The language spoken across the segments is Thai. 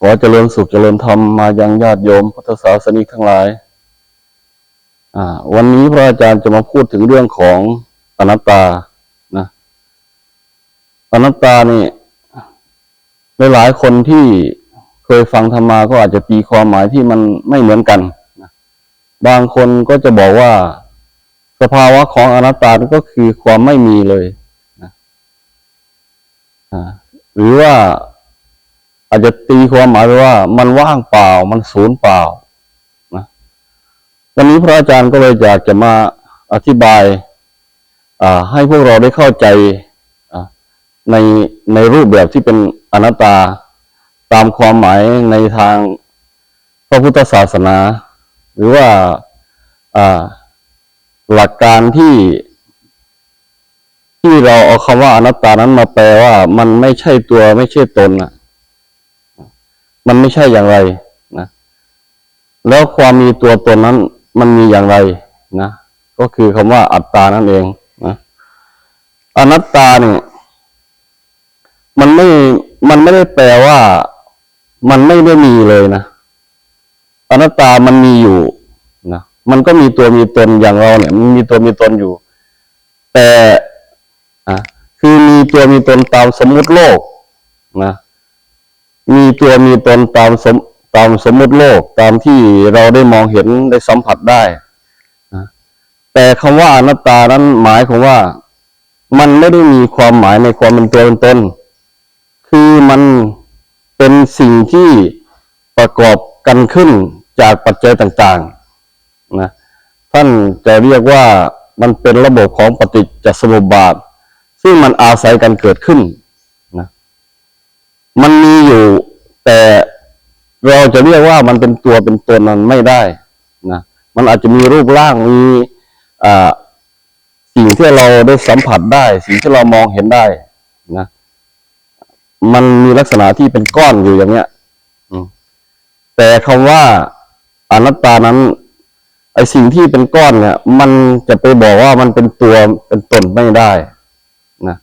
ขอเจริญสุขเจริญธรรมมายังญาติโยมพุทธศาสนิกทั้งหลาย อ่า วันนี้พระอาจารย์จะมาพูดถึงเรื่องของอนัตตา นะ อนัตตานี่หลายๆคนที่เคยฟังธรรมาก็อาจจะตีความหมายที่มันไม่เหมือนกันนะบางคนก็จะบอกว่า สภาวะของอนัตตาก็คือความไม่มีเลยนะหรือว่า อาจจะตีความหมายไปว่า มันว่างเปล่า มันศูนย์เปล่านะวันนี้พระอาจารย์ก็เลยอยากจะมาอธิบายให้พวกเราได้เข้าใจในในรูปแบบที่เป็นอนัตตาตามความหมายในทางพระพุทธศาสนา หรือว่าหลักการที่ที่เราเอาคำว่าอนัตตานั้นมาแปลว่ามันไม่ใช่ตัวไม่ใช่ตนอะ มันไม่ใช่อย่างไรนะ แล้วความมีตัวตนนั้น มันมีอย่างไรนะ ก็คือคำว่าอัตตานั่นเองนะอนัตตาเนี่ย มันไม่ มันไม่ได้แปลว่า มันไม่ได้มีเลยนะอนัตตามันมีอยู่นะมันก็มีตัวมีตนอย่างเราเนี่ย มันมีตัวมีตนอยู่ แต่อะคือมีตัวมีตนตามสมมุติโลกนะ มีตัวมีตนตามสมตามสมมติโลกตามที่เราได้มองเห็นได้สัมผัสได้นะแต่คำว่าอนัตตานั้นหมายของว่า มันไม่ได้มีความหมายในความเป็นตัวเป็นตนคือมันเป็นสิ่งที่ประกอบกันขึ้นจากปัจจัยต่างๆนะท่านจะเรียกว่ามันเป็นระบบของปฏิจจสมุปบาท ซึ่งมันอาศัยกันเกิดขึ้น มันมีอยู่ แต่เราจะเรียกว่ามันเป็นตัวเป็นตนนั้นไม่ได้นะมันอาจจะมีรูปร่างมีอ่าสิ่งที่เราได้สัมผัสได้ สิ่งที่เรามองเห็นได้นะมันมีลักษณะที่เป็นก้อนอยู่อย่างเนี้ยแต่คำว่าอนัตตานั้นไอสิ่งที่เป็นก้อนเนี่ย มันจะไปบอกว่ามันเป็นตัวเป็นตนไม่ได้นะ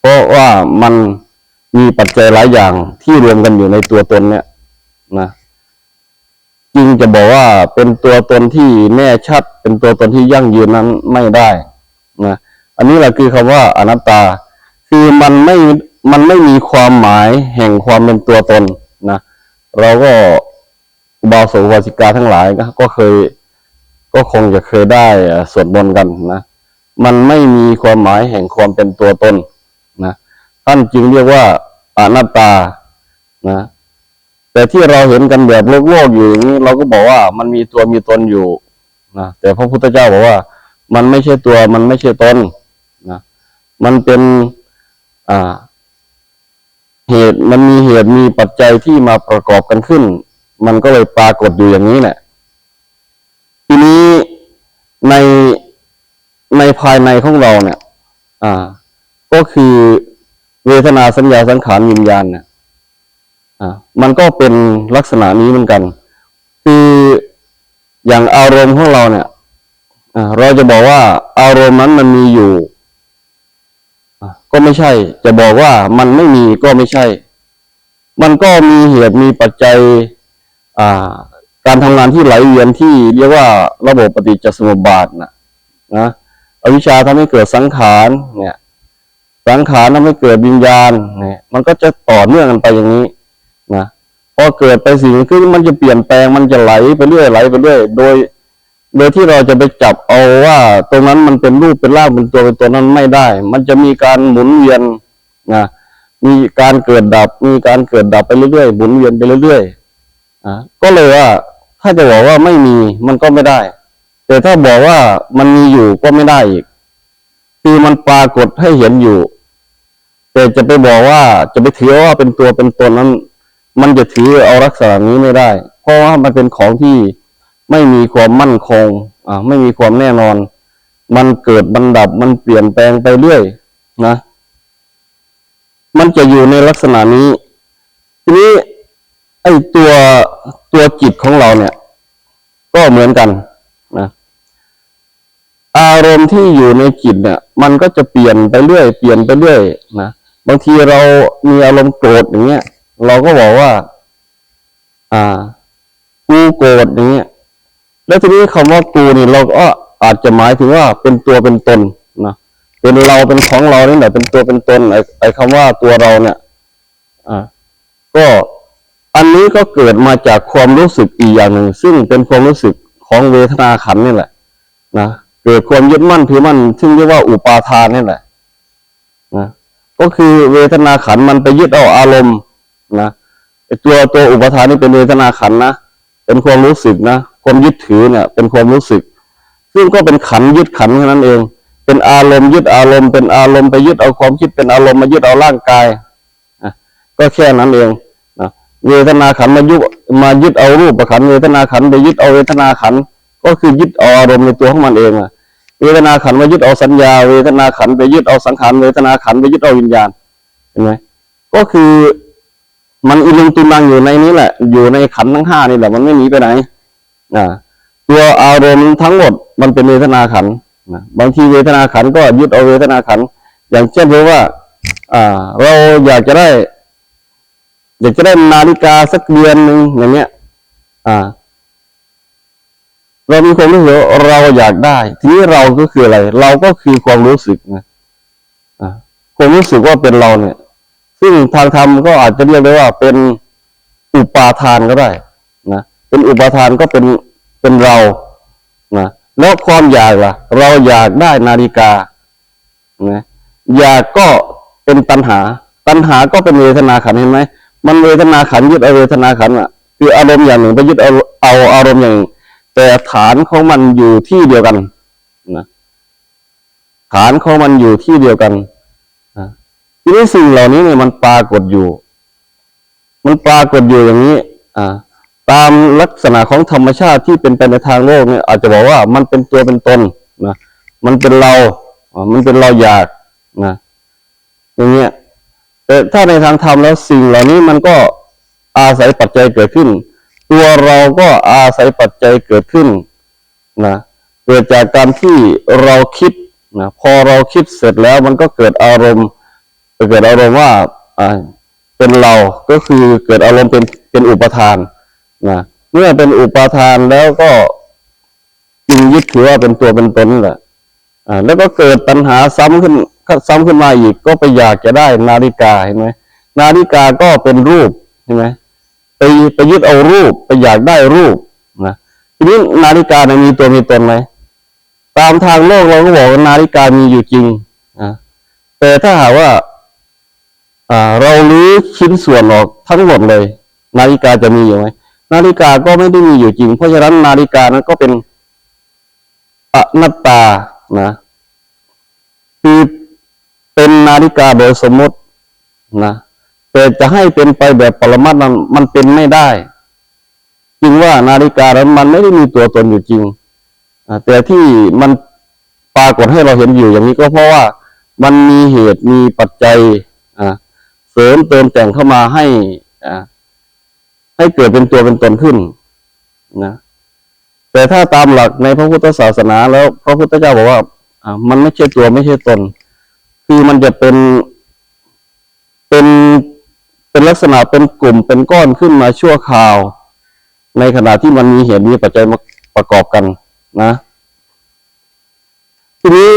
เพราะว่ามัน มีปัจจัยหลายอย่างที่รวมกันอยู่ในตัวตนเนี่ยนะจึงจะบอกว่าเป็นตัวตนที่แน่ชัด เป็นตัวตนที่ยั่งยืนนั้นไม่ได้นะอันนี้แหละคือคำว่าอนัตตา คือมันไม่มันไม่มีความหมายแห่งความเป็นตัวตนนะเราก็บาสกอุบาสิกาทั้งหลายก็ก็เคย ก็คงจะเคยได้สวดมนต์กันนะมันไม่มีความหมายแห่งความเป็นตัวตน ท่านจึงเรียกว่าอนัตตานะ แต่ที่เราเห็นกันแบบโลกโลกอยู่อย่างนี้ เราก็บอกว่ามันมีตัวมีตนอยู่นะแต่พระพุทธเจ้าบอกว่า มันไม่ใช่ตัวมันไม่ใช่ตนนะมันเป็นอ่า เหตุมันมีเหตุมีปัจจัยที่มาประกอบกันขึ้น มันก็เลยปรากฏอยู่อย่างนี้แหละทีนี้ในในภายในของเราเนี่ย อ่า ก็คือ เวทนาสัญญาสังขารวิญญาณเนี่ยอ่ามันก็เป็นลักษณะนี้เหมือนกัน คืออย่างอารมณ์ของเราเนี่ยอ่าเราจะบอกว่าอารมณ์นั้นมันมีอยู่อ่าก็ไม่ใช่ จะบอกว่ามันไม่มีก็ไม่ใช่ มันก็มีเหตุมีปัจจัยอ่าการทำงานที่ไหลเวียนที่เรียกว่าระบบปฏิจจสมุปบาทนะนะอวิชชาทำให้เกิดสังขารเนี่ย สังขารทำให้เกิดวิญญาณเนี่ยมันก็จะต่อเนื่องกันไปอย่างนี้นะพอเกิดไปสิ่งขึ้นมันจะเปลี่ยนแปลงมันจะไหลไปเรื่อยไหลไปเรื่อยโดย โดยที่เราจะไปจับเอาว่า ตรงนั้นมันเป็นรูปเป็นร่างเป็นตัวเป็นตัวนั้นไม่ได้ มันจะมีการหมุนเวียนนะมีการเกิดดับ มีการเกิดดับไปเรื่อยๆหมุนเวียนไปเรื่อยๆอ่าก็เลยว่า ถ้าจะบอกว่าไม่มีมันก็ไม่ได้ แต่ถ้าบอกว่ามันมีอยู่ก็ไม่ได้อีก คือมันปรากฏให้เห็นอยู่ แต่จะไปบอกว่าจะไปถือว่าเป็นตัวเป็นตนนั้น มันจะถือเอาลักษณะนี้ไม่ได้ เพราะว่ามันเป็นของที่ไม่มีความมั่นคง อ่า ไม่มีความแน่นอน มันเกิดมันดับ มันเปลี่ยนแปลงไปเรื่อยนะ มันจะอยู่ในลักษณะนี้ ทีนี้ไอ้ตัวตัวจิตของเราเนี่ย ก็เหมือนกันนะ อารมณ์ที่อยู่ในจิตเนี่ย มันก็จะเปลี่ยนไปเรื่อย เปลี่ยนไปเรื่อยนะบางทีเรามีอารมณ์โกรธอย่างเงี้ย เราก็บอกว่า อ่า กูโกรธอย่างเงี้ยแล้วทีนี้คำว่ากูนี่เราก็อาจจะหมายถึงว่าเป็นตัวเป็นตนนะเป็นเราเป็นของเรานี่แหละเป็นตัวเป็นตนไอ้ไอ้คำว่าตัวเราเนี่ย อ่า ก็อันนี้ก็เกิดมาจากความรู้สึกอีกอย่างหนึ่งซึ่งเป็นความรู้สึกของเวทนาขันนี่แหละ นะ เกิดความยึดมั่นถือมั่นซึ่งเรียกว่าอุปาทานนี่แหละนะก็คือเวทนาขันมันไปยึดเอาอารมณ์นะตัวตัวอุปาทานนี่เป็นเวทนาขันนะเป็นความรู้สึกนะความยึดถือเนี่ย เป็นความรู้สึก ซึ่งก็เป็นขันยึดขันแค่นั้นเอง เป็นอารมณ์ยึดอารมณ์เป็นอารมณ์ไปยึดเอาความคิดเป็นอารมณ์มายึดเอาร่างกายอะก็แค่นั้นเองนะเวทนาขันมายุมายึดเอารูปขันเวทนาขันไปยึดเอาเวทนาขัน ก็คือยึดเอาอารมณ์ในตัวของมันเองอะเวทนาขันธ์มายึดเอาสัญญา เวทนาขันไปยึดเอาสังขารเวทนาขันไปยึดเอาวิญญาณเห็นไหมก็คือมันอิลุงตุนังอยู่ในนี้แหละ อยู่ในขันทั้งห้านี่แหละมันไม่หนีไปไหนอ่าตัวอารมณ์ทั้งหมดมันเป็นเวทนาขันนะบางทีเวทนาขันก็ยึดเอาเวทนาขัน อย่างเช่นเพราว่า อ่า เราอยากจะได้ อยากจะได้นาฬิกาสักเดือนหนึ่งอย่างเงี้ย อ่า เรามีความรู้สึกเราอยากได้ ทีนี้เราก็คืออะไร เราก็คือความรู้สึกนะความรู้สึกว่าเป็นเราเนี่ย ซึ่งทางธรรมก็อาจจะเรียกได้ว่าเป็นอุปาทานก็ได้นะเป็นอุปาทานก็เป็นเป็นเรานะแล้วความอยากล่ะ เราอยากได้นาฬิกานะอยากก็เป็นตัณหา ตัณหาก็เป็นเวทนาขันเห็นไหมมันเวทนาขันยึดเอาเวทนาขันอะ คืออารมณ์อย่างหนึ่งไปยึดเอาเอาอารมณ์อย่างหนึ่ง แต่ฐานของมันอยู่ที่เดียวกันนะฐานของมันอยู่ที่เดียวกันนะทีนี้สิ่งเหล่านี้เนี่ยมันปรากฏอยู่ มันปรากฏอยู่อย่างนี้ อ่า ตามลักษณะของธรรมชาติที่เป็นไปในทางโลกเนี่ย อาจจะบอกว่ามันเป็นตัวเป็นตนนะมันเป็นเราอ่ามันเป็นเราอยากนะอย่างเงี้ยแต่ถ้าในทางธรรมแล้วสิ่งเหล่านี้มันก็อาศัยปัจจัยเกิดขึ้น ตัวเราก็อาศัยปัจจัยเกิดขึ้นนะเกิดจากการที่เราคิดนะพอเราคิดเสร็จแล้วมันก็เกิดอารมณ์เกิดอารมณ์ว่าเป็นเราก็คือเกิดอารมณ์เป็นเป็นอุปทานนะเมื่อเป็นอุปทานแล้วก็จึงยึดถือว่าเป็นตัวเป็นตนแหละอ่าแล้วก็เกิดปัญหาซ้ำขึ้นซ้ำขึ้นมาอีกก็ไปอยากจะได้นาฬิกาเห็นไหมนาฬิกาก็เป็นรูปเห็นไหม ไปไปยึดเอารูปไปอยากได้รูปนะทีนี้นาฬิกาเนี่ยมีตัวมีตนไหมตามทางโลกเราก็บอกว่านาฬิกามีอยู่จริงนะแต่ถ้าหากว่าอ่าเรารื้อชิ้นส่วนออกทั้งหมดเลย นาฬิกาจะมีอยู่ไหมนาฬิกาก็ไม่ได้มีอยู่จริง เพราะฉะนั้นนาฬิกานั้นก็เป็นอนัตตานะคือเป็นนาฬิกาโดยสมมตินะ แต่จะให้เป็นไปแบบปรมัตนั้นมันเป็นไม่ได้ จริงว่านาฬิกานั้นมันไม่ได้มีตัวตนอยู่จริงแต่ที่มันปรากฏให้เราเห็นอยู่อย่างนี้ก็เพราะว่ามันมีเหตุมีปัจจัยเสริมเติมแต่งเข้ามาให้ให้เกิดเป็นตัวเป็นตนขึ้นนะแต่ถ้าตามหลักในพระพุทธศาสนาแล้วพระพุทธเจ้าบอกว่ามันไม่ใช่ตัวไม่ใช่ตน คือมันจะเป็นเป็น เป็นลักษณะเป็นกลุ่มเป็นก้อนขึ้นมาชั่วคราว ในขณะที่มันมีเหตุมีปัจจัยมาประกอบกันนะ ทีนี้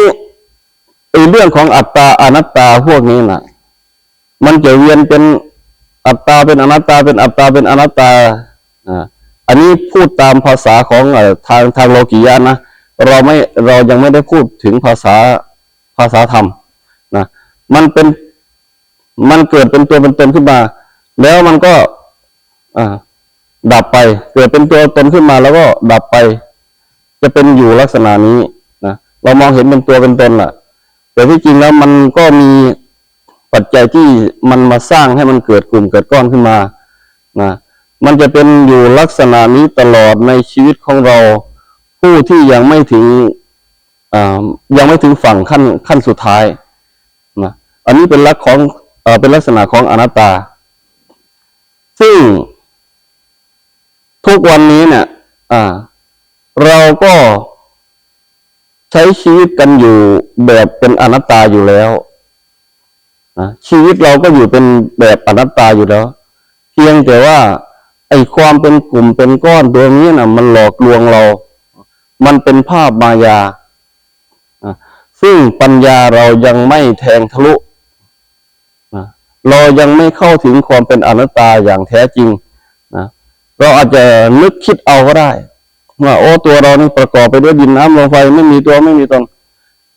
ไอ้เรื่องของอัตตาอนัตตาพวกนี้น่ะมันจะเวียนเป็นอัตตาเป็นอนัตตา เป็นอัตตาเป็นอนัตตาอ่าอันนี้พูดตามภาษาของทางทางโลกิยะนะเราไม่เรายังไม่ได้พูดถึงภาษาภาษาธรรมนะมันเป็น มันเกิดเป็นตัวเป็นตนขึ้นมา แล้วมันก็ดับไป เกิดเป็นตัวตนขึ้นมาแล้วก็ดับไป จะเป็นอยู่ลักษณะนี้นะเรามองเห็นเป็นตัวเป็นตนแหละแต่ที่จริงแล้วมันก็มีปัจจัยที่มันมาสร้างให้มันเกิดกลุ่มเกิดก้อนขึ้นมานะมันจะเป็นอยู่ลักษณะนี้ตลอดในชีวิตของเรา ผู้ที่ยังไม่ถึงอ่ายังไม่ถึงฝั่งขั้นขั้นสุดท้ายนะอันนี้เป็นลักของ เป็นลักษณะของอนัตตา ซึ่งทุกวันนี้เนี่ยเราก็ใช้ชีวิตกันอยู่แบบเป็นอนัตตาอยู่แล้วนะชีวิตเราก็อยู่เป็นแบบอนัตตาอยู่แล้ว เพียงแต่ว่า ไอ้ความเป็นกลุ่มเป็นก้อนตัวนี้นะมันหลอกลวงเรา มันเป็นภาพมายาซึ่งปัญญาเรายังไม่แทงทะลุ เรายังไม่เข้าถึงความเป็นอนัตตาอย่างแท้จริงนะเราอาจจะนึกคิดเอาก็ได้ว่าโอ้ตัวเรานี่ประกอบไปด้วยดินน้ำลมไฟไม่มีตัวไม่มีตน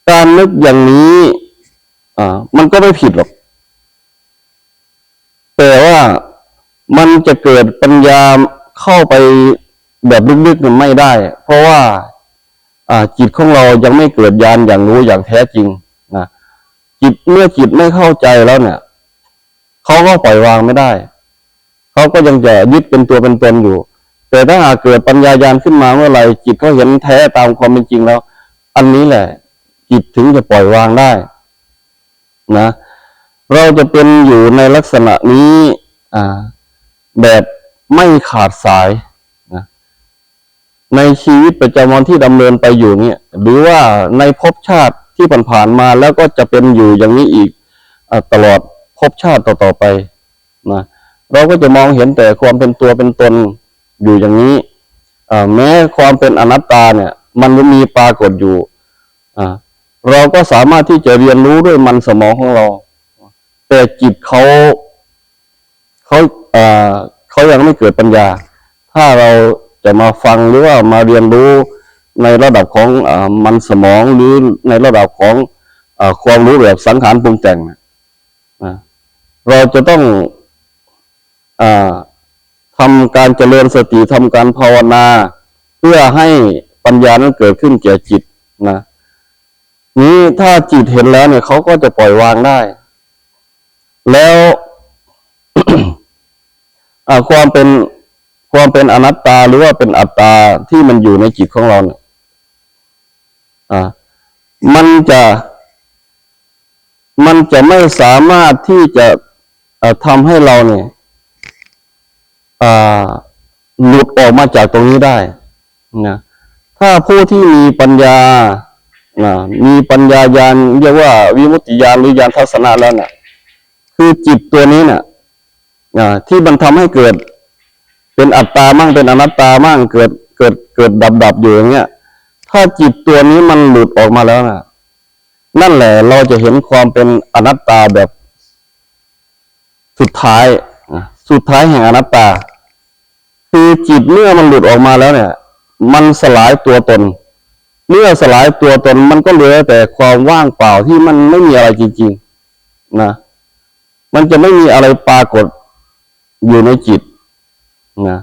การนึกอย่างนี้อ่ามันก็ไม่ผิดหรอก แต่ว่ามันจะเกิดปัญญาเข้าไปแบบลึกๆไม่ได้ เพราะว่าอ่าจิตของเรายังไม่เกิดญาณอย่างรู้อย่างแท้จริงนะจิตเมื่อจิตไม่เข้าใจแล้วเนี่ย เขาก็ปล่อยวางไม่ได้เขาก็ยังจะยึดเป็นตัวเป็นตนอยู่ แต่ถ้าหากเกิดปัญญาญาณขึ้นมาเมื่อไหร่จิตเขาเห็นแท้ตามความเป็นจริงแล้ว อันนี้แหละ จิตถึงจะปล่อยวางได้ นะ เราจะเป็นอยู่ในลักษณะนี้อ่าแบบไม่ขาดสายนะในชีวิตประจำวันที่ดำเนินไปอยู่เนี่ย หรือว่าในภพชาติที่ผ่านๆมาแล้วก็จะเป็นอยู่อย่างนี้อีกอตลอด ภพชาติต่อๆไปนะเราก็จะมองเห็นแต่ความเป็นตัวเป็นตนอยู่อย่างนี้แม้ความเป็นอนัตตาเนี่ย มันมีปรากฏอยู่เราก็สามารถที่จะเรียนรู้ด้วยมันสมองของเรา แต่จิตเขาเขาอ่าเขายังไม่เกิดปัญญา ถ้าเราจะมาฟังหรือว่ามาเรียนรู้ในระดับของอมันสมองหรือในระดับของอความรู้แบบสังขารปรุงแต่งเนี่ย เราจะต้องอ่าทำการเจริญสติทำการภาวนา เพื่อให้ปัญญานั้นเกิดขึ้นแก่จิตนะนี้ถ้าจิตเห็นแล้วเนี่ยเขาก็จะปล่อยวางได้ แล้วความเป็นความเป็นอนัตตาหรือว่าเป็นอัตตาที่มันอยู่ในจิตของเราเนี่ยมันจะ มันจะไม่สามารถที่จะ ทำให้เราเนี่ยหลุดออกมาจากตรงนี้ได้นะถ้าผู้ที่มีปัญญานะมีปัญญาญาณเรียกว่าวิมุตติญาณหรือญาณทัศนะแล้วนี่ยคือจิตตัวนี้นี่ยนะที่มันทำให้เกิด เป็นอัตตามั่งเป็นอนัตตามั่งเกิดเกิดเกิดดับดับอยู่อย่างเงี้ย ถ้าจิตตัวนี้มันหลุดออกมาแล้วนะนั่นแหละเราจะเห็นความเป็นอนัตตาแบบ สุดท้ายสุดท้ายแห่งอนัตตา คือจิตเมื่อมันหลุดออกมาแล้วเนี่ย มันสลายตัวตน เมื่อสลายตัวตนมันก็เหลือแต่ความว่างเปล่าที่มันไม่มีอะไรจริงๆนะมันจะไม่มีอะไรปรากฏอยู่ในจิตนะ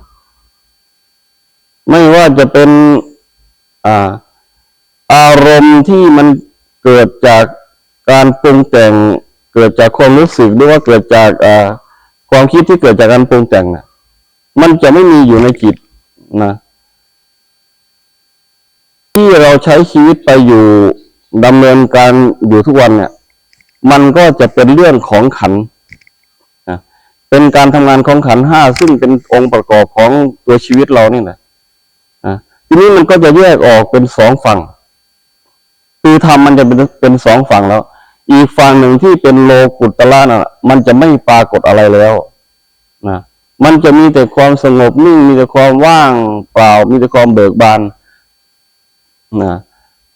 ไม่ว่าจะเป็นอ่าอารมณ์ที่มันเกิดจากการปรุงแต่ง เกิดจากความรู้สึกหรือว่าเกิดจากความคิดที่เกิดจากการปรุงแต่งน่ะมันจะไม่มีอยู่ในจิตนะที่เราใช้ชีวิตไปอยู่ดำเนินการอยู่ทุกวันเนี่ย มันก็จะเป็นเรื่องของขันนะเป็นการทำงานของขันห้าซึ่งเป็นองค์ประกอบของตัวชีวิตเรานี่แหละนะทีนี้มันก็จะแยกออกเป็นสองฝั่ง คือธรรมมันจะเป็นเป็นสองฝั่งแล้ว อีกฝั่งหนึ่งที่เป็นโลกุตตระน่ะ มันจะไม่ปรากฏอะไรแล้วนะมันจะมีแต่ความสงบนิ่งมีแต่ความว่างเปล่า มีแต่ความเบิกบานนะ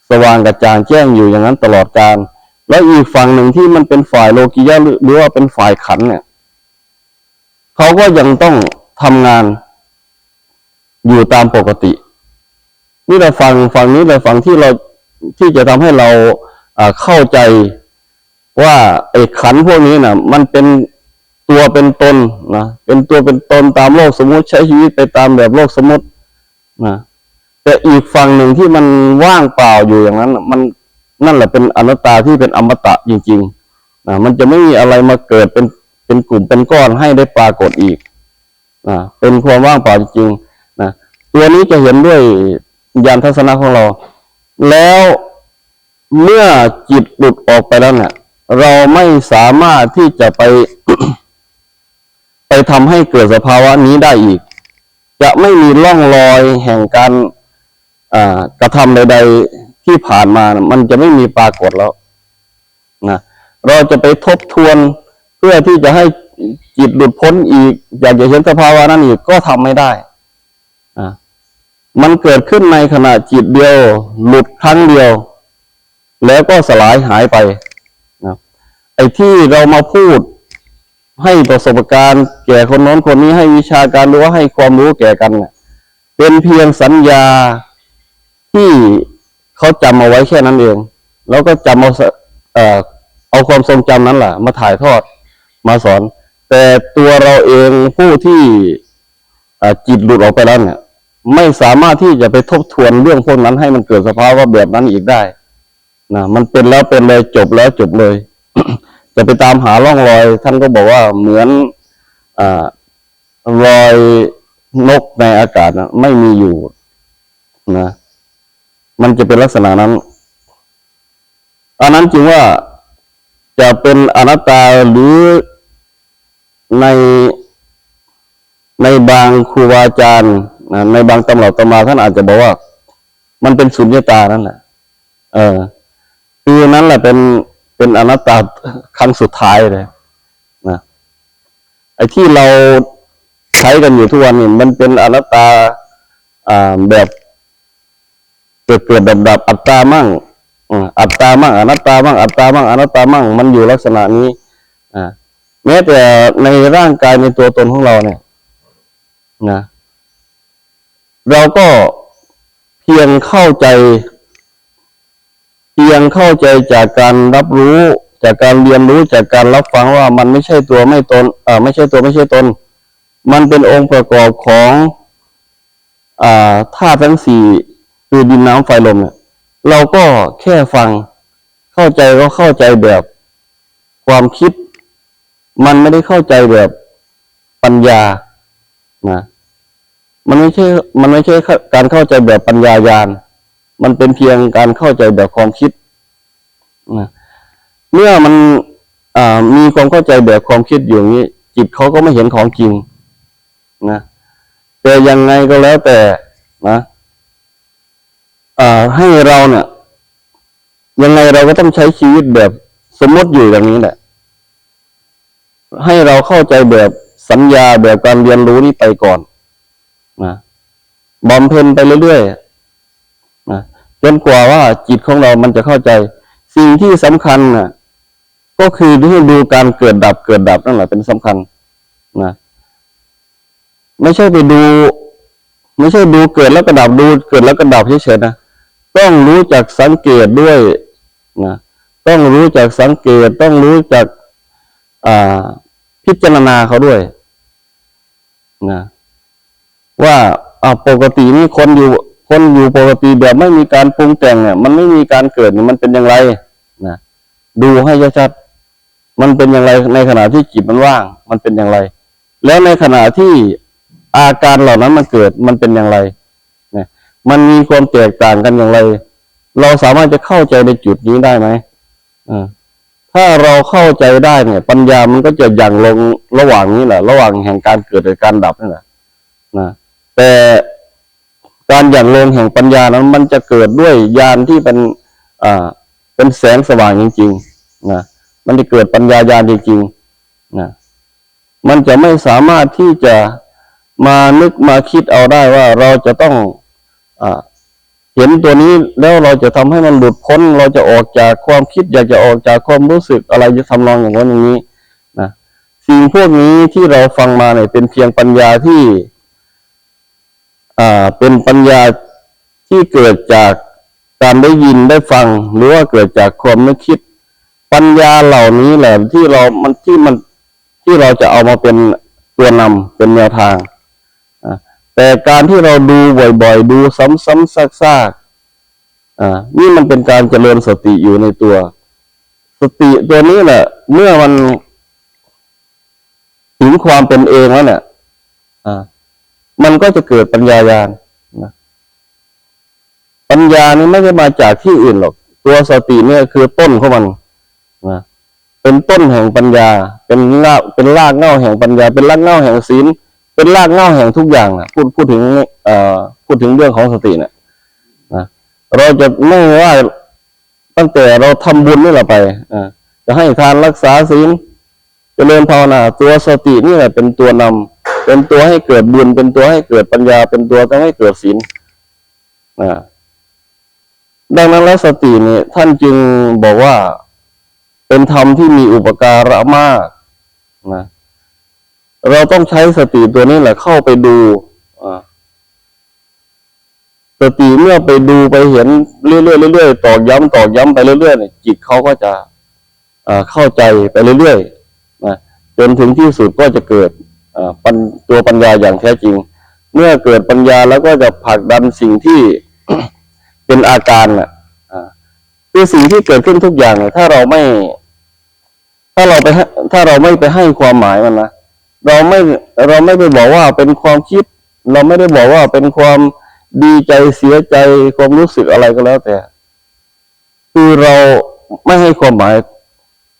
สว่างกระจ่างแจ้งอยู่อย่างนั้นตลอดการ แล้วอีกฝั่งหนึ่งที่มันเป็นฝ่ายโลกิยะหรือว่าเป็นฝ่ายขันเนี่ยเขาก็ยังต้องทำงานอยู่ตามปกติ นี่เราฟังฝั่งนี้เราฝั่งที่เราที่จะทำให้เราเข้าใจ ว่าไอ้ขันพวกนี้นะมันเป็นตัวเป็นตนนะเป็นตัวเป็นตนตามโลกสมมติใช้ชีวิตไปตามแบบโลกสมมตินะแต่อีกฝั่งหนึ่งที่มันว่างเปล่าอยู่อย่างนั้นมันนั่นแหละเป็นอนัตตาที่เป็นอมตะจริงๆนะมันจะไม่มีอะไรมาเกิดเป็นเป็นกลุ่มเป็นก้อนให้ได้ปรากฏอีกนะเป็นความว่างเปล่าจริงๆนะตัวนี้จะเห็นด้วยญาณทัศนะของเรา แล้วเมื่อจิตหลุดออกไปแล้วเนี่ย เราไม่สามารถที่จะไป ไปทำให้เกิดสภาวะนี้ได้อีก จะไม่มีร่องรอยแห่งการกระทำใด ๆที่ผ่านมา มันจะไม่มีปรากฏแล้วนะเราจะไปทบทวนเพื่อที่จะให้จิตหลุดพ้นอีก อยากจะเห็นสภาวะนั้นอีกก็ทำไม่ได้อ่ามันเกิดขึ้นในขณะจิตเดียว หลุดครั้งเดียว แล้วก็สลายหายไป ไอ้ที่เรามาพูดให้ประสบการณ์ แก่คนน้นคนนี้ให้วิชาการหรือว่าให้ความรู้แก่กันเนี่ยเป็นเพียงสัญญาที่เขาจำเอาไว้แค่นั้นเอง แล้วก็จำเอาเอ่อเอาความทรงจำนั้นแหละมาถ่ายทอดมาสอน แต่ตัวเราเองผู้ที่จิตหลุดออกไปแล้วเนี่ยไม่สามารถที่จะไปทบทวนเรื่องพวกนั้นให้มันเกิดสภาวะแบบนั้นอีกได้นะมันเป็นแล้วเป็นเลยจบแล้วจบเลย จะไปตามหาร่องรอย ท่านก็บอกว่าเหมือนอรอยนกในอากาศนะไม่มีอยู่นะ มันจะเป็นลักษณะนั้น อันนั้นจึงว่าจะเป็นอนัตตาหรือในในบางครูบาอาจารย์นะในบางตำรับตำราท่านอาจจะบอกว่า มันเป็นสุญญตานั่นแหละเออคือนั้นแหละเป็น เป็นอนัตตาครั้งสุดท้ายเลยนะไอ้ที่เราใช้กันอยู่ทุกวันนี้มันเป็นอนัตตาอ่าแบบเกิดเกิดดับดับอัตตามั่งอัตตามั่งอนัตตามั่งอัตตามั่งอนัตตามั่งมันอยู่ลักษณะนี้อ่แม้แต่ในร่างกายในตัวตนของเราเนี่ยนะ เราก็เพียงเข้าใจ เพียงเข้าใจจากการรับรู้ จากการเรียนรู้จากการรับฟังว่ามันไม่ใช่ตัวไม่ตนเอ่อไม่ใช่ตัวไม่ใช่ตน มันเป็นองค์ประกอบของอ่าธาตุทั้งสี่คือดินน้ำไฟลมเนี่ยเราก็แค่ฟัง เข้าใจก็เข้าใจแบบความคิด มันไม่ได้เข้าใจแบบปัญญานะมันไม่ใช่ มันไม่ใช่การเข้าใจแบบปัญญายาณ มันเป็นเพียงการเข้าใจแบบความคิดนะเมื่อมันมีความเข้าใจแบบความคิดอยู่นี้ จิตเขาก็ไม่เห็นของจริงนะแต่ยังไงก็แล้วแต่นะให้เราเนี่ย ยังไงเราก็ต้องใช้ชีวิตแบบสมมติอยู่อย่างนี้แหละ ให้เราเข้าใจแบบสัญญาแบบการเรียนรู้นี้ไปก่อนนะบำเพ็ญไปเรื่อยๆ จนกว่าว่าจิตของเรามันจะเข้าใจ สิ่งที่สำคัญนะก็คือที่ดูการเกิดดับเกิดดับนั่นแหละเป็นสำคัญนะไม่ใช่ไปดู ไม่ใช่ดูเกิดแล้วก็ดับดู เกิดแล้วก็ดับเฉยๆนะต้องรู้จักสังเกตด้วยนะต้องรู้จักสังเกตต้องรู้จักอ่าพิจารณาเขาด้วยนะว่าอ่าปกตินี่คนอยู่ คนอยู่ปกติแบบไม่มีการปรุงแต่งเนี่ยมันไม่มีการเกิดนี่มันเป็นอย่างไรนะดูให้ชัดมันเป็นอย่างไรในขณะที่จิตมันว่าง มันเป็นอย่างไร แล้วในขณะที่อาการเหล่านั้นมันเกิดมันเป็นอย่างไรเนี่ยมันมีความแตกต่างกันอย่างไร เราสามารถจะเข้าใจในจุดนี้ได้ไหมอ่าถ้าเราเข้าใจได้เนี่ย ปัญญามันก็จะอย่างลงระหว่างนี้แหละระหว่างแห่งการเกิดกับการดับนี่แหละนะแต่ การอย่างลงแห่งปัญญานั้น มันจะเกิดด้วยญาณที่เป็นอ่าเป็นแสงสว่างจริงๆนะมันจะเกิดปัญญาญาณจริงๆนะมันจะไม่สามารถที่จะมานึกมาคิดเอาได้ว่าเราจะต้องอ่าเห็นตัวนี้แล้วเราจะทำให้มันหลุดพ้น เราจะออกจากความคิด อยากจะออกจากความรู้สึกอะไรจะทำนองอย่างนั้นอย่างนี้นะสิ่งพวกนี้ที่เราฟังมาเนี่ยเป็นเพียงปัญญาที่ อ่าเป็นปัญญาที่เกิดจากการได้ยินได้ฟัง หรือว่าเกิดจากความนึกคิด ปัญญาเหล่านี้แหละที่เรามันที่มันที่เราจะเอามาเป็นตัวนำเป็นแนวทางอ่าแต่การที่เราดูบ่อยๆ ดูซ้ำๆซากๆอ่านี่มันเป็นการเจริญสติอยู่ในตัว สติตัวนี้แหละเมื่อมันถึงความเป็นเองแล้วเนี่ยอ่า มันก็จะเกิดปัญญายาณนะปัญญานี่ไม่ได้มาจากที่อื่นหรอก ตัวสติเนี่ยคือต้นของมันนะเป็นต้นแห่งปัญญา เป็นรากเป็นรากเง้าแห่งปัญญา เป็นรากเง้าแห่งศีลเป็นรากเง้าแห่งทุกอย่างนะพูดพูดถึงเอ่อพูดถึงเรื่องของสติเนี่ยนะเราจะไม่ว่าตั้งแต่เราทำบุญนี่แหละไปอ่าจะให้ทานรักษาศีลจเจริญภาวนาตัวสตินี่แหละเป็นตัวนำ เป็นตัวให้เกิดบุญ เป็นตัวให้เกิดปัญญา เป็นตัวทำให้เกิดศีลนะดังนั้นแล้วสตินี่ท่านจึงบอกว่าเป็นธรรมที่มีอุปการะมากนะเราต้องใช้สติตัวนี้แหละเข้าไปดูสติเมื่อไปดูไปเห็นเรื่อยๆเรื่อยๆตอกย้ำตอกย้ำไปเรื่อยๆเนี่ยจิตเขาก็จะอ่าเข้าใจไปเรื่อยๆนะจนถึงที่สุดก็จะเกิด ปัญตัวปัญญาอย่างแท้จริง เมื่อเกิดปัญญาแล้วก็จะผลักดันสิ่งที่เป็นอาการน่ะอ่าคือสิ่งที่เกิดขึ้นทุกอย่างเนี่ยถ้าเราไม่ ถ้าเราไปถ้าเราไม่ไปให้ความหมายมันนะเราไม่เราไม่ไปบอกว่าเป็นความคิด เราไม่ได้บอกว่าเป็นความดีใจเสียใจความรู้สึกอะไรก็แล้วแต่ คือเราไม่ให้ความหมาย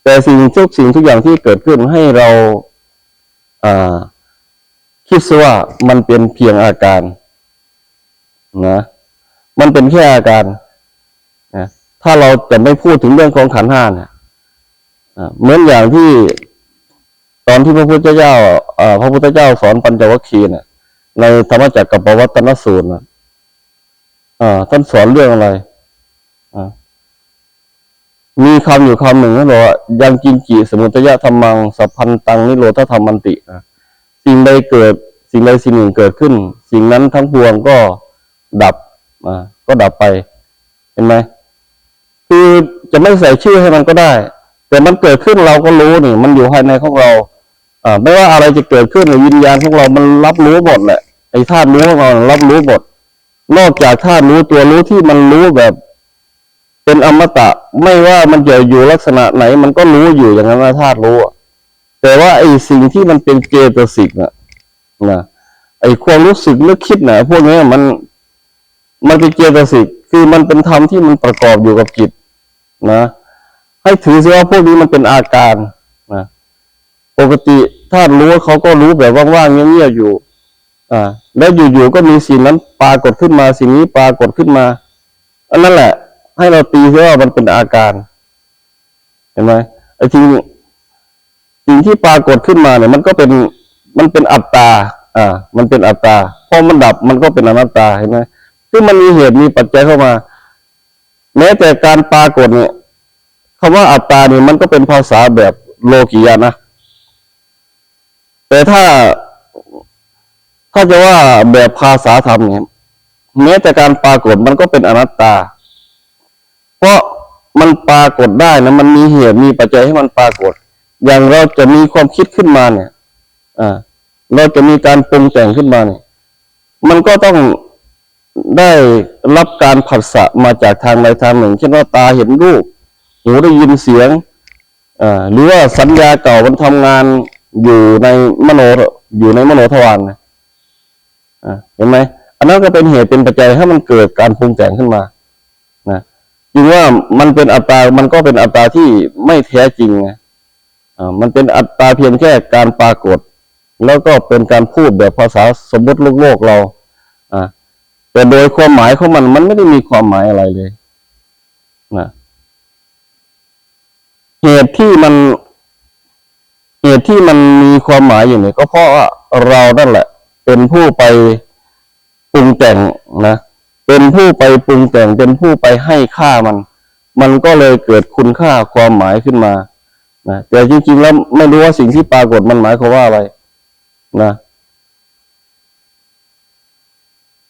แต่สิ่งทุกสิ่งทุกอย่างที่เกิดขึ้นให้เรา คิดซะว่ามันเป็นเพียงอาการนะมันเป็นแค่อาการนะถ้าเราจะไม่พูดถึงเรื่องของขันห้าเนี่ยเหมือนอย่างที่ตอนที่พระพุทธเจ้าพระพุทธเจ้าสอนปัญจวัคคีย์เนี่ยในธรรมจักรกับปวัตนสูตรนะอ่าท่านสอนเรื่องอะไร มีคำอยู่คำหนึ่งท่านบอกว่ายังกินจีสมุตยะธรรมังสัพพันตังนิโรธธรรมันตินะสิ่งใดเกิด สิ่งใดสิ่งหนึ่งเกิดขึ้น สิ่งนั้นทั้งปวงก็ดับอ่าก็ดับไป เห็นไหมคือจะไม่ใส่ชื่อให้มันก็ได้ แต่มันเกิดขึ้นเราก็รู้นี่ มันอยู่ภายในของเราอ่าไม่ว่าอะไรจะเกิดขึ้นในวิญญาณของเรา มันรับรู้หมดแหละไอ้ธาตุรู้ของเรารับรู้หมดนอกจากธาตุรู้ตัวรู้ที่มันรู้แบบ เป็นอมตะไม่ว่ามันจะอยู่ลักษณะไหน มันก็รู้อยู่อย่างนั้นธาตุรู้อะแต่ว่าไอ้สิ่งที่มันเป็นเจตสิกนะนะไอ้ความรู้สึกนึกคิดน่ะพวกนี้มัน มันเป็นเจตสิกคือมันเป็นธรรมที่มันประกอบอยู่กับจิตนะให้ถือซะว่าพวกนี้มันเป็นอาการนะปกติถ้ารู้เขาก็รู้แบบว่างๆเงียบๆอยู่ อ่า แล้วอยู่ๆก็มีสิ่งนั้นปรากฏขึ้นมาสิ่งนี้ปรากฏขึ้นมาอันนั้นแหละ ให้เราตีซะว่ามันเป็นอาการ เห็นไหมไอ้ที่สิ่งที่ปรากฏขึ้นมาเนี่ย มันก็เป็นมันเป็นอัตตา อ่า มันเป็นอัตตาพอมันดับมันก็เป็นอนัตตาเห็นไหมคือมันมีเหตุมีปัจจัยเข้ามาแม้แต่การปรากฏเนี่ยคำว่าอัตตาเนี่ยมันก็เป็นภาษาแบบโลกียะนะแต่ถ้าถ้าจะว่าแบบภาษาธรรมเนี่ยแม้แต่การปรากฏมันก็เป็นอนัตตา เพราะมันปรากฏได้นะมันมีเหตุมีปัจจัยให้มันปรากฏ อย่างเราจะมีความคิดขึ้นมาเนี่ย อ่า เราจะมีการปรุงแต่งขึ้นมาเนี่ย มันก็ต้องได้รับการผัสสะมาจากทางใดทางหนึ่ง เช่นว่าตาเห็นรูปหูได้ยินเสียงอ่าหรือว่าสัญญาเก่ามันทำงานอยู่ในมโนอยู่ในมโนทวารนะอ่าเห็นไหมอันนั้นก็เป็นเหตุเป็นปัจจัยให้มันเกิดการปรุงแต่งขึ้นมา จึงว่ามันเป็นอัตตา มันก็เป็นอัตตาที่ไม่แท้จริงอ่ามันเป็นอัตตาเพียงแค่การปรากฏ แล้วก็เป็นการพูดแบบภาษาสมมติโลกโลกเรา อ่าแต่โดยความหมายของมันมันไม่ได้มีความหมายอะไรเลยนะเหตุที่มัน เหตุที่มันมีความหมายอยู่เนี่ยก็เพราะว่าเรานั่นแหละ เป็นผู้ไปปรุงแต่งนะ เป็นผู้ไปปรุงแต่งเป็นผู้ไปให้ค่ามัน มันก็เลยเกิดคุณค่าความหมายขึ้นมานะแต่จริงๆแล้วไม่รู้ว่าสิ่งที่ปรากฏมันหมายความว่าอะไรนะ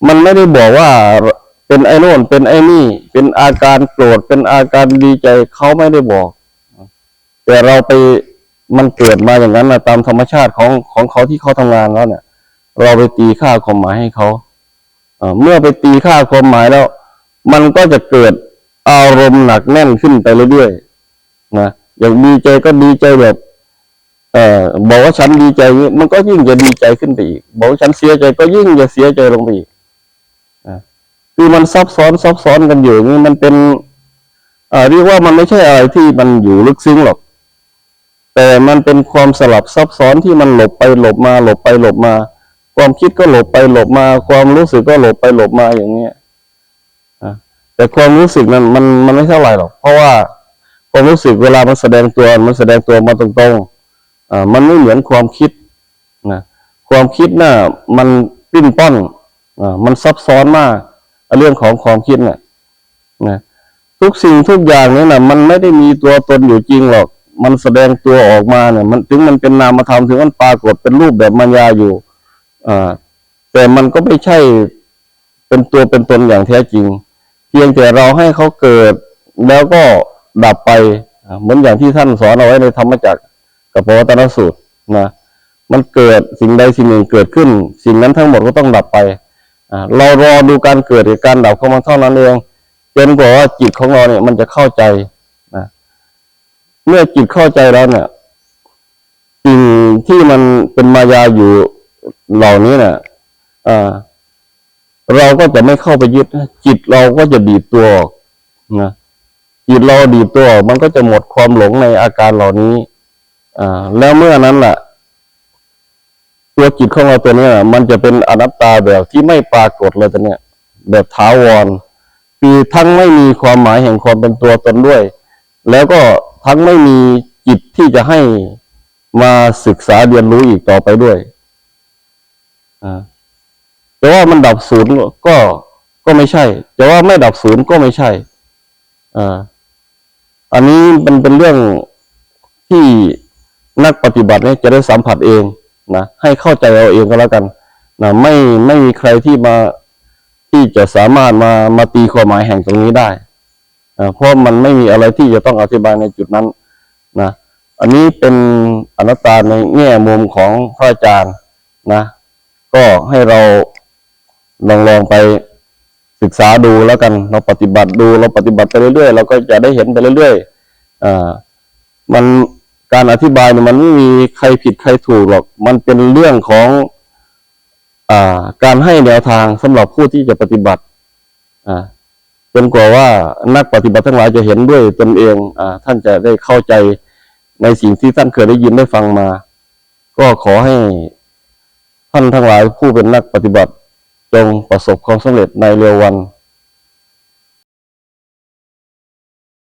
มันไม่ได้บอกว่าเป็นไอ้โน่นเป็นไอ้นี่ เป็นอาการโกรธเป็นอาการดีใจเขาไม่ได้บอก แต่เราไปมันเกิดมาอย่างนั้นนะตามธรรมชาติของของเขาที่เขาทำงานแล้วเนี่ย เราไปตีค่าความหมายให้เขา เมื่อไปตีค่าความหมายแล้ว มันก็จะเกิดอารมณ์หนักแน่นขึ้นไปเรื่อยๆนะอย่างดีใจก็ดีใจแบบเอ่อบอกว่าฉันดีใจอย่างนี้มันก็ยิ่งจะดีใจขึ้นไปอีก บอกว่าฉันเสียใจก็ยิ่งจะเสียใจลงไปอีกอ่าคือมันซับซ้อนซับซ้อนกันอยู่นี้มันเป็นอ่าเรียกว่ามันไม่ใช่อะไรที่มันอยู่ลึกซึ้งหรอก แต่มันเป็นความสลับซับซ้อนที่มันหลบไปหลบมาหลบไปหลบมา ความคิดก็หลบไปหลบมา ความรู้สึกก็หลบไปหลบมาอย่างเงี้ยแต่ความรู้สึกนั้นมันมันไม่เท่าไหร่หรอก เพราะว่าความรู้สึกเวลามันแสดงตัวมันแสดงตัวมาตรงๆอ่ามันไม่เหมือนความคิดนะความคิดน่ะมันปิ้นป้อนอ่ามันซับซ้อนมากเรื่องของความคิดน่ะนะทุกสิ่งทุกอย่างเนี่ยนะมันไม่ได้มีตัวตนอยู่จริงหรอก มันแสดงตัวออกมาเนี่ย มันถึงมันเป็นนามธรรมถึงมันปรากฏเป็นรูปแบบมัญญาอยู่ แต่มันก็ไม่ใช่เป็นตัวเป็นตนอย่างแท้จริง เพียงแต่เราให้เขาเกิดแล้วก็ดับไป เหมือนอย่างที่ท่านสอนเอาไว้ในธรรมจักรกับปวัตนสูตรนะมันเกิดสิ่งใดสิ่งหนึ่งเกิดขึ้น สิ่งนั้นทั้งหมดก็ต้องดับไปเรารอดูการเกิดหรือการดับของมันเท่านั้นเองจนกว่าว่าจิตของเราเนี่ยมันจะเข้าใจนะเมื่อจิตเข้าใจแล้วเนี่ยสิ่งที่มันเป็นมายาอยู่ เหล่านี้นี่ยอ่าเราก็จะไม่เข้าไปยึดจิตเราก็จะดีตัวออกนะจิตเราดีตัวออกมันก็จะหมดความหลงในอาการเหล่านี้อ่าแล้วเมื่อนั้นแหละตัวจิตของเราตัวนี้ยมันจะเป็นอนัตตาแบบที่ไม่ปรากฏเลยตัวเนี้ยแบบถาวรคือทั้งไม่มีความหมายแห่งความเป็นตัวตนด้วย แล้วก็ทั้งไม่มีจิตที่จะให้มาศึกษาเรียนรู้อีกต่อไปด้วย แต่ว่ามันดับศูนย์ก็ก็ไม่ใช่ แต่ว่าไม่ดับศูนย์ก็ไม่ใช่อ่าอันนี้มันเป็นเรื่องที่นักปฏิบัติเนี่ยจะได้สัมผัสเองนะให้เข้าใจเอาเองก็แล้วกันนะไม่ไม่มีใครที่มาที่จะสามารถมามาตีความหมายแห่งตรงนี้ได้อ่าเพราะมันไม่มีอะไรที่จะต้องอธิบายในจุดนั้นนะอันนี้เป็นอนัตตาในแง่มุมของพระอาจารย์นะ ก็ให้เราลองลองไปศึกษาดูแล้วกันเราปฏิบัติดูเราปฏิบัติไปเรื่อยๆเราก็จะได้เห็นไปเรื่อยๆอ่ามันการอธิบายเนี่ยมันไม่มีใครผิดใครถูกหรอก มันเป็นเรื่องของอ่าการให้แนวทางสำหรับผู้ที่จะปฏิบัติอ่าจนกว่าว่านักปฏิบัติทั้งหลายจะเห็นด้วยตนเองอ่าท่านจะได้เข้าใจในสิ่งที่ท่านเคยได้ยินได้ฟังมา ก็ขอให้ ท่านทั้งหลายผู้เป็นนักปฏิบัติ จงประสบความสำเร็จในเร็ววัน